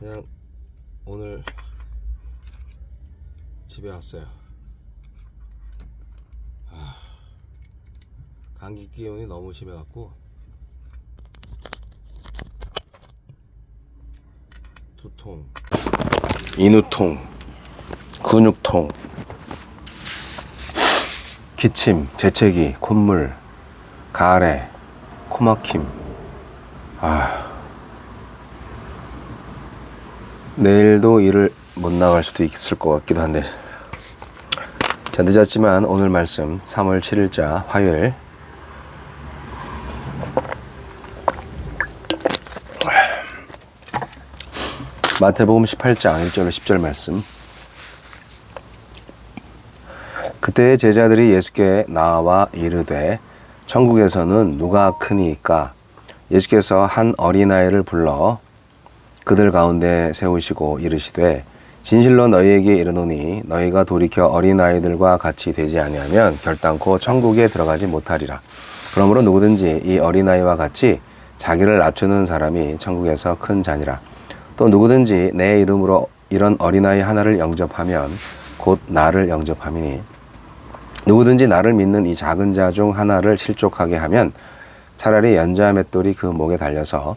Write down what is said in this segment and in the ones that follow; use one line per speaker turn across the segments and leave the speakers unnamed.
그냥 오늘 집에 왔어요. 아, 감기 기운이 너무 심해갖고 두통, 인후통, 근육통, 기침, 재채기, 콧물, 가래, 코막힘. 아. 내일도 일을 못 나갈 수도 있을 것 같기도 한데. 자, 늦었지만 오늘 말씀 3월 7일자 화요일 마태복음 18장 1절로 10절 말씀. 그때 제자들이 예수께 나와 이르되 천국에서는 누가 크니까 예수께서 한 어린아이를 불러 그들 가운데 세우시고 이르시되 진실로 너희에게 이르노니 너희가 돌이켜 어린 아이들과 같이 되지 아니하면 결단코 천국에 들어가지 못하리라. 그러므로 누구든지 이 어린 아이와 같이 자기를 낮추는 사람이 천국에서 큰 자니라. 또 누구든지 내 이름으로 이런 어린아이 하나를 영접하면 곧 나를 영접함이니 누구든지 나를 믿는 이 작은 자 중 하나를 실족하게 하면 차라리 연자 맷돌이 그 목에 달려서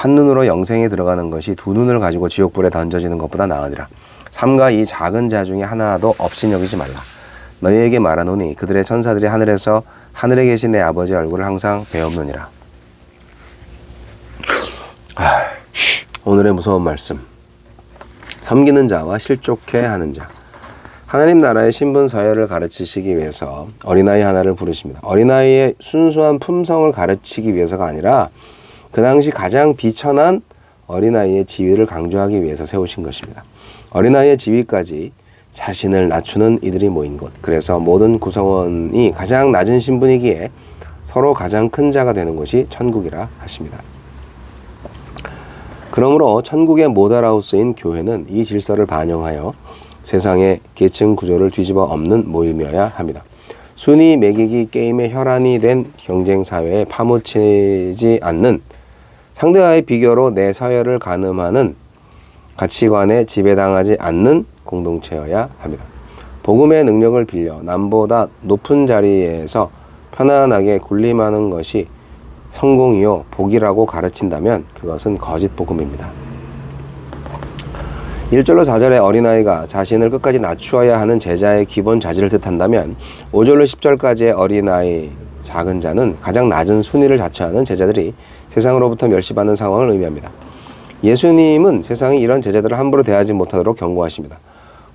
한 눈으로 영생에 들어가는 것이 두 눈을 가지고 지옥불에 던져지는 것보다 나으니라. 삼가 이 작은 자 중에 하나도 없인 여기지 말라. 너희에게 말하노니 그들의 천사들이 하늘에서 하늘에 계신 내 아버지 얼굴을 항상 배옵느니라. 아, 오늘의 무서운 말씀. 섬기는 자와 실족해 하는 자. 하나님 나라의 신분 서열을 가르치시기 위해서 어린아이 하나를 부르십니다. 어린아이의 순수한 품성을 가르치기 위해서가 아니라 그 당시 가장 비천한 어린아이의 지위를 강조하기 위해서 세우신 것입니다. 어린아이의 지위까지 자신을 낮추는 이들이 모인 곳. 그래서 모든 구성원이 가장 낮은 신분이기에 서로 가장 큰 자가 되는 곳이 천국이라 하십니다. 그러므로 천국의 모델하우스인 교회는 이 질서를 반영하여 세상의 계층 구조를 뒤집어 엎는 모임이어야 합니다. 순위 매기기 게임의 혈안이 된 경쟁 사회에 파묻히지 않는 상대와의 비교로 내 서열을 가늠하는 가치관에 지배당하지 않는 공동체여야 합니다. 복음의 능력을 빌려 남보다 높은 자리에서 편안하게 군림하는 것이 성공이요 복이라고 가르친다면 그것은 거짓 복음입니다. 1절로 4절의 어린아이가 자신을 끝까지 낮추어야 하는 제자의 기본 자질을 뜻한다면 5절로 10절까지의 어린아이 작은 자는 가장 낮은 순위를 자처하는 제자들이 세상으로부터 멸시받는 상황을 의미합니다. 예수님은 세상이 이런 제자들을 함부로 대하지 못하도록 경고하십니다.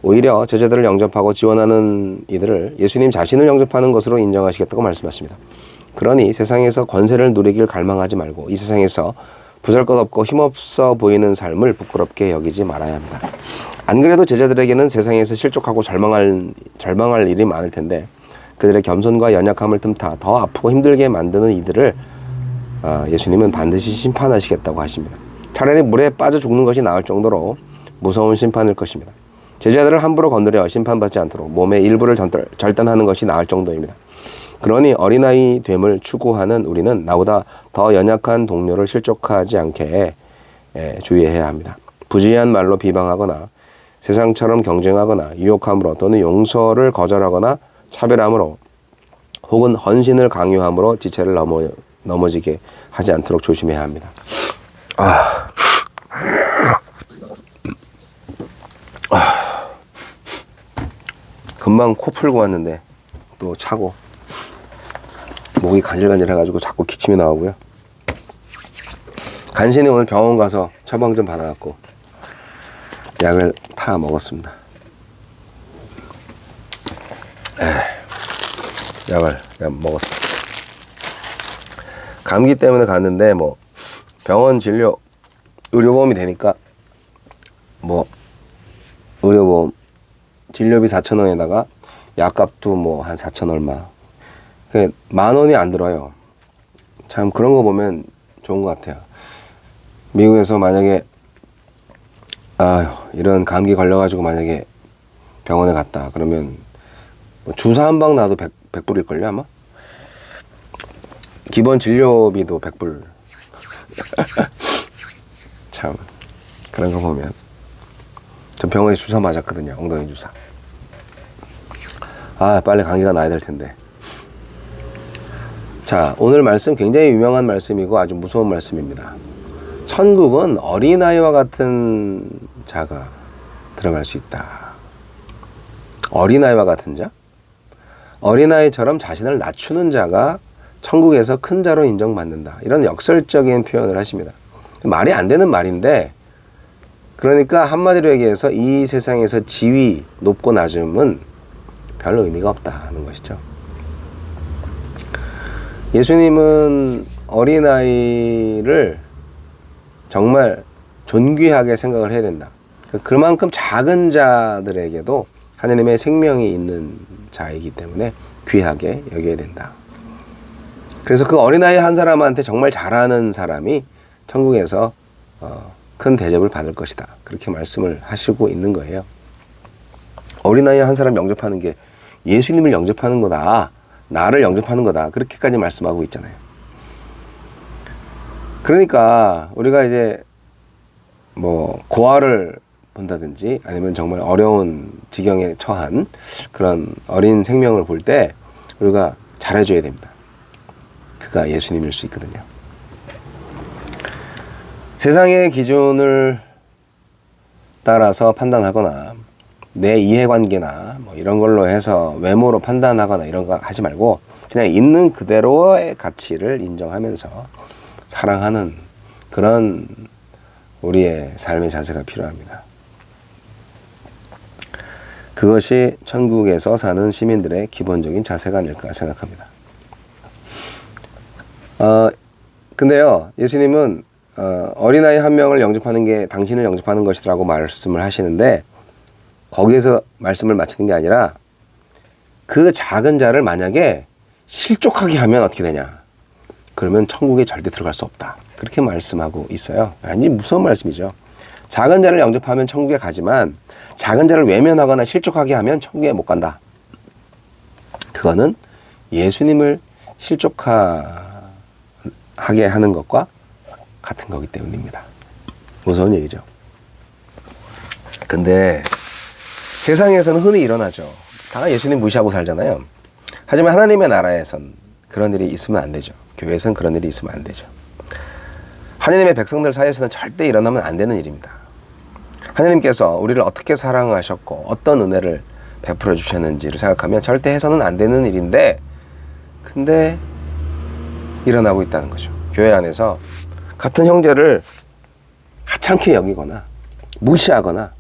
오히려 제자들을 영접하고 지원하는 이들을 예수님 자신을 영접하는 것으로 인정하시겠다고 말씀하십니다. 그러니 세상에서 권세를 누리길 갈망하지 말고 이 세상에서 부잘 것 없고 힘없어 보이는 삶을 부끄럽게 여기지 말아야 합니다. 안 그래도 제자들에게는 세상에서 실족하고 절망할 절망할 일이 많을 텐데 그들의 겸손과 연약함을 틈타 더 아프고 힘들게 만드는 이들을 아, 예수님은 반드시 심판하시겠다고 하십니다. 차라리 물에 빠져 죽는 것이 나을 정도로 무서운 심판일 것입니다. 제자들을 함부로 건드려 심판받지 않도록 몸의 일부를 절단하는 것이 나을 정도입니다. 그러니 어린아이 됨을 추구하는 우리는 나보다 더 연약한 동료를 실족하지 않게 에, 주의해야 합니다. 부지한 말로 비방하거나 세상처럼 경쟁하거나 유혹함으로 또는 용서를 거절하거나 차별함으로 혹은 헌신을 강요함으로 지체를 넘어 넘어지게 하지 않도록 조심해야 합니다. 아. 아. 금방 코 풀고 왔는데 또 차고 목이 간질간질해가지고 자꾸 기침이 나오고요. 간신히 오늘 병원 가서 처방 좀 받아갖고 약을 타 먹었습니다. 에, 약을 그냥 먹었습니다. 감기 때문에 갔는데 뭐 병원 진료 의료보험이 되니까 뭐 의료보험 진료비 4천 원에다가 약값도 뭐 한 4천 얼마. 그만 원이 안 들어요. 참 그런 거 보면 좋은 것 같아요. 미국에서 만약에 아유 이런 감기 걸려가지고 만약에 병원에 갔다 그러면 뭐 주사 한방 놔도 100, 100불일걸요 아마? 기본 진료비도 100불. 참 그런 거 보면. 전 병원에 주사 맞았거든요 엉덩이 주사. 아 빨리 감기가 나야 될 텐데. 자 오늘 말씀 굉장히 유명한 말씀이고 아주 무서운 말씀입니다. 천국은 어린아이와 같은 자가 들어갈 수 있다. 어린아이와 같은 자 어린아이처럼 자신을 낮추는 자가 천국에서 큰 자로 인정받는다 이런 역설적인 표현을 하십니다 말이 안 되는 말인데 그러니까 한마디로 얘기해서 이 세상에서 지위 높고 낮음은 별 의미가 없다는 것이죠. 예수님은 어린아이를 정말 존귀하게 생각을 해야 된다. 그만큼 작은 자들에게도 하나님의 생명이 있는 자이기 때문에 귀하게 여겨야 된다. 그래서 그 어린아이 한 사람한테 정말 잘하는 사람이 천국에서 어, 큰 대접을 받을 것이다. 그렇게 말씀을 하시고 있는 거예요. 어린아이 한 사람 영접하는 게 예수님을 영접하는 거다. 나를 영접하는 거다. 그렇게까지 말씀하고 있잖아요. 그러니까 우리가 이제 뭐 고아를 본다든지 아니면 정말 어려운 지경에 처한 그런 어린 생명을 볼 때 우리가 잘해줘야 됩니다. 그가 예수님일 수 있거든요. 세상의 기준을 따라서 판단하거나 내 이해관계나 뭐 이런 걸로 해서 외모로 판단하거나 이런 거 하지 말고 그냥 있는 그대로의 가치를 인정하면서 사랑하는 그런 우리의 삶의 자세가 필요합니다. 그것이 천국에서 사는 시민들의 기본적인 자세가 아닐까 생각합니다. 어, 근데요, 예수님은 어, 어린아이 한 명을 영접하는 게 당신을 영접하는 것이라고 말씀을 하시는데 거기에서 말씀을 마치는 게 아니라 그 작은 자를 만약에 실족하게 하면 어떻게 되냐? 그러면 천국에 절대 들어갈 수 없다. 그렇게 말씀하고 있어요. 아니 무서운 말씀이죠. 작은 자를 영접하면 천국에 가지만 작은 자를 외면하거나 실족하게 하면 천국에 못 간다. 그거는 예수님을 실족하게 하는 것과 같은 거기 때문입니다. 무서운 얘기죠. 근데 세상에서는 흔히 일어나죠. 다 예수님 무시하고 살잖아요. 하지만 하나님의 나라에선 그런 일이 있으면 안 되죠. 교회에선 그런 일이 있으면 안 되죠. 하나님의 백성들 사이에서는 절대 일어나면 안 되는 일입니다. 하나님께서 우리를 어떻게 사랑하셨고 어떤 은혜를 베풀어 주셨는지를 생각하면 절대 해서는 안 되는 일인데 근데 일어나고 있다는 거죠. 교회 안에서 같은 형제를 하찮게 여기거나 무시하거나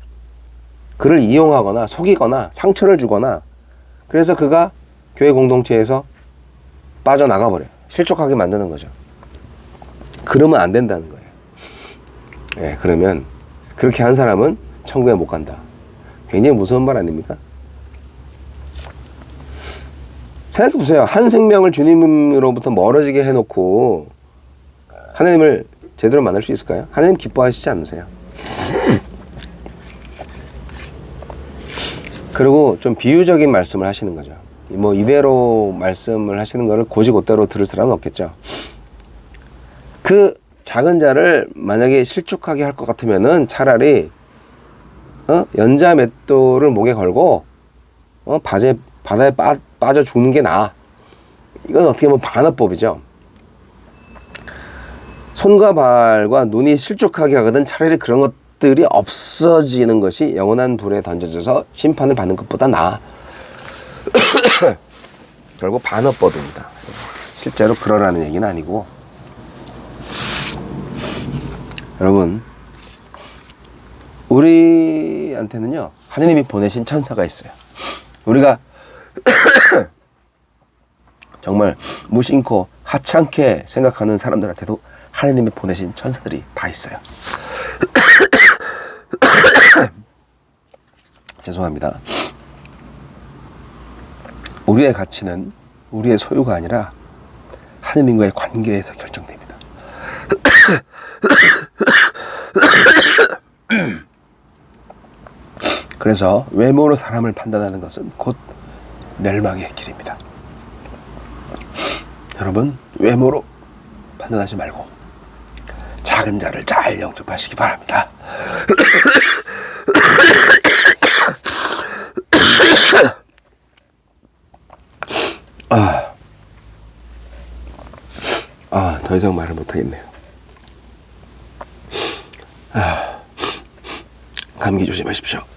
그를 이용하거나 속이거나 상처를 주거나 그래서 그가 교회 공동체에서 빠져나가 버려요. 실족하게 만드는 거죠. 그러면 안 된다는 거예요. 예, 그러면 그렇게 한 사람은 천국에 못 간다. 굉장히 무서운 말 아닙니까? 생각해 보세요. 한 생명을 주님으로부터 멀어지게 해놓고 하나님을 제대로 만날 수 있을까요? 하나님 기뻐하시지 않으세요? 그리고 좀 비유적인 말씀을 하시는 거죠. 뭐 이대로 말씀을 하시는 거를 고지고대로 들을 사람은 없겠죠. 그 작은 자를 만약에 실족하게 할 것 같으면은 차라리 어? 연자 맷돌을 목에 걸고 어? 바제, 바다에 빠, 빠져 죽는 게 나아. 이건 어떻게 보면 반어법이죠. 손과 발과 눈이 실족하게 하거든 차라리 그런 것들이 없어지는 것이 영원한 불에 던져져서 심판을 받는 것보다 나아. 결국 반어법입니다. 실제로 그러라는 얘기는 아니고 여러분 우리한테는요 하나님이 보내신 천사가 있어요. 우리가 정말 무심코 하찮게 생각하는 사람들한테도 하나님이 보내신 천사들이 다 있어요. 죄송합니다. 우리의 가치는 우리의 소유가 아니라 하느님과의 관계에서 결정됩니다. 그래서 외모로 사람을 판단하는 것은 곧 멸망의 길입니다. 여러분 외모로 판단하지 말고 작은 자를 잘 영접하시기 바랍니다. 아, 아, 더 이상 말을 못하겠네요. 감기 조심하십시오.